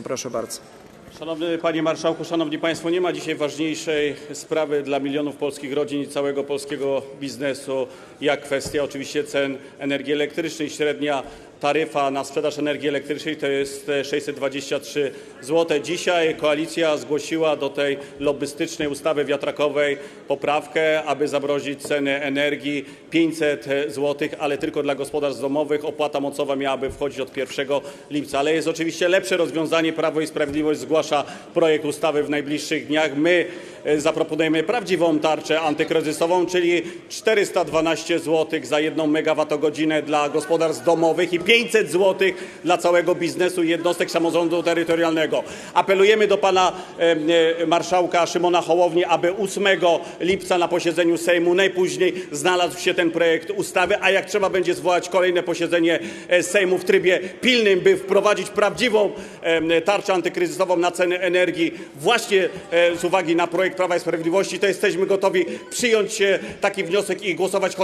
Proszę bardzo. Szanowny Panie Marszałku, Szanowni Państwo, nie ma dzisiaj ważniejszej sprawy dla milionów polskich rodzin i całego polskiego biznesu, jak kwestia oczywiście cen energii elektrycznej. Średnia taryfa na sprzedaż energii elektrycznej to jest e, 623 zł. Dzisiaj koalicja zgłosiła do tej lobbystycznej ustawy wiatrakowej poprawkę, aby zamrozić ceny energii 500 zł, ale tylko dla gospodarstw domowych. Opłata mocowa miałaby wchodzić od 1 lipca. Ale jest oczywiście lepsze rozwiązanie. Prawo i Sprawiedliwość zgłasza projekt ustawy w najbliższych dniach. E, zaproponujemy prawdziwą tarczę antykryzysową, czyli 412 zł za jedną megawattogodzinę dla gospodarstw domowych i 500 zł dla całego biznesu i jednostek samorządu terytorialnego. Apelujemy do pana e, e, marszałka Szymona Hołowni, aby 8 lipca na posiedzeniu Sejmu najpóźniej znalazł się ten projekt ustawy, a jak trzeba będzie zwołać kolejne posiedzenie Sejmu w trybie pilnym, by wprowadzić prawdziwą tarczę antykryzysową na ceny energii właśnie z uwagi na projekt Prawa i Sprawiedliwości, to jesteśmy gotowi przyjąć e, taki wniosek i głosować choćby